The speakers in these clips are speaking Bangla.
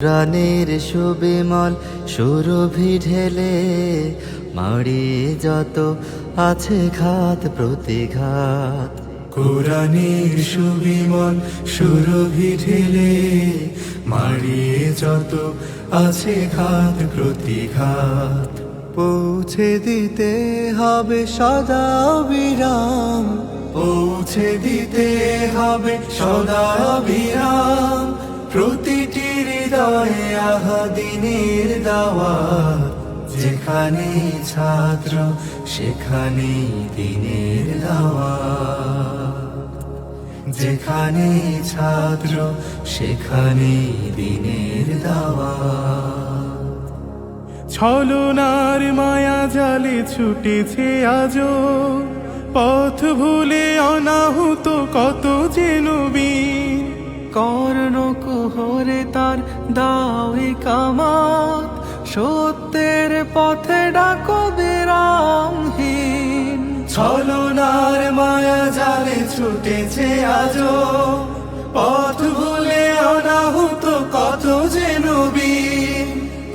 প্রাণের সুবিমল সুরভি ঢেলে মাড়িয়ে যত আছে ঘাত প্রতিঘাত। কোরআনের সুবিমল সুরভি ঢেলে মারিয়ে যত আছে ঘাত প্রতিঘাত। পৌঁছে দিতে হবে সদা বিরাম পৌঁছে দিতে হবে সদা বিরাম প্রতিটি হৃদয়ে আহা দিনের দাওয়াত, যেখানে ছাত্র, সেখানে দিনের দাওয়া যেখানে ছাত্র, সেখানে দিনের দাওয়া ছলনার মায়া জালে ছুটেছে আজো পথ ভুলে অনাহুত কত যে নবীন কামাত সত্যের পথে ডাকো বিরামহীন। ছলনার মায়া জালে ছুটেছে আজো পথ ভুলে অনাহুত কত যে নবীন।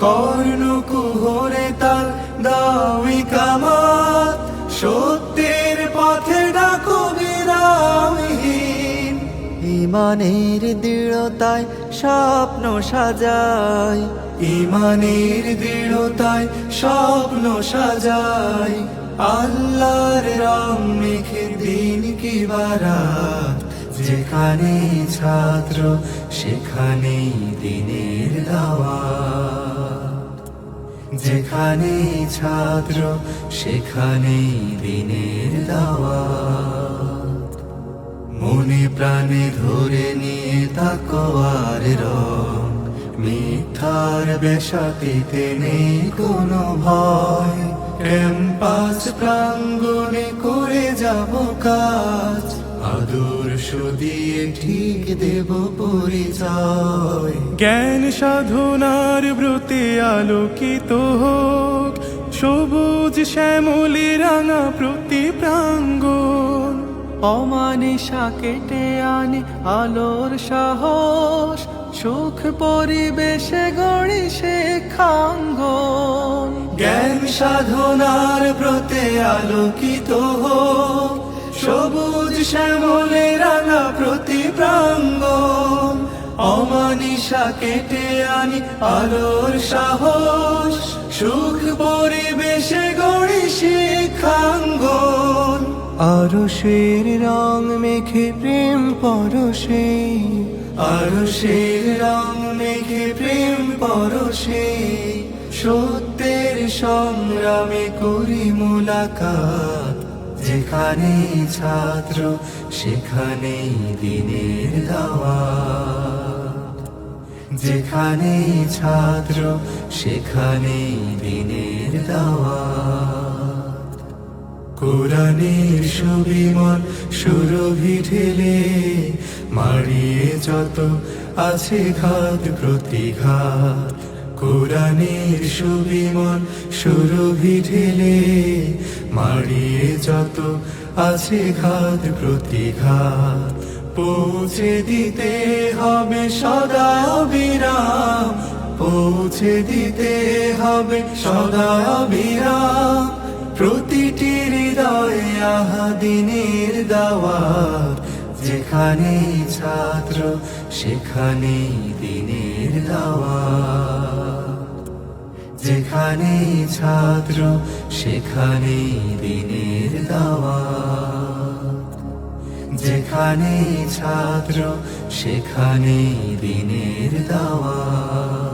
কর্ণ কুহরে তার দাওই কামাত সত্যের পথে ডাকো বিরামহীন। ইমানের দৃঢ়তায় স্বপ্ন সাজায়। ইমানের দৃঢ়তায় স্বপ্ন সাজায়। আল্লাহর রং মেখে দিন কি বারাত? যেখানে ছাত্র সেখানে দিনের দাওয়াত। যেখানে ছাত্র সেখানে দিনের দাওয়াত। মনে প্রাণে ধরে নিয়ে তাকো আর রং। মিথ্যার বেশাতিতে নেই কোনো ভয়। ক্যাম্পাস প্রাঙ্গণে করে যাব কাজ। আদর্শ দিয়ে ঠিক দেব পরিচয়। জ্ঞান সাধনার ব্রতে আলোকিত হোক। সবুজ শ্যামলি রাঙা প্রতি প্রাঙ্গণ অমানিসা কেটে আনি আলোর সাহস। সুখ পরিবেশে গড়ি শেখাঙ্গন জ্ঞান সাধনার ব্রতে আলোকিত হোক। সবুজ শ্যামলে রাঙা প্রতি প্রাঙ্গ অমানিসা কেটে আনি আলোর সাহস। সুখ পরিবেশে গড়ি শিক্ষাঙ্গন আরশের রং মেখে প্রেম পরশে আরশের রং মেঘে প্রেম পরশে সত্যের সংগ্রামে করি মুলাকাত। যেখানে ছাত্র, সেখানে দিনের দাওয়া যেখানে ছাত্র, সেখানে দিনের দাওয়াত। কোরআনের সুবিমল সুরভি ঢেলে মারিয়ে যত আছে ঘাত প্রতিঘাত। কোরআনের সুবিমল সুরভি ঢেলে মারিয়ে যত আছে ঘাত প্রতিঘাত। পৌঁছে দিতে হবে সদা বিরাম পৌঁছে দিতে হবে সদা বিরাম প্রতিটি হৃদয়ে আহা দিনের দাওয়াত, যেখানে ছাত্র, সেখানে দিনের দাওয়াত। যেখানে ছাত্র, সেখানে দিনের দাওয়াত। যেখানে ছাত্র, সেখানে দিনের দাওয়াত।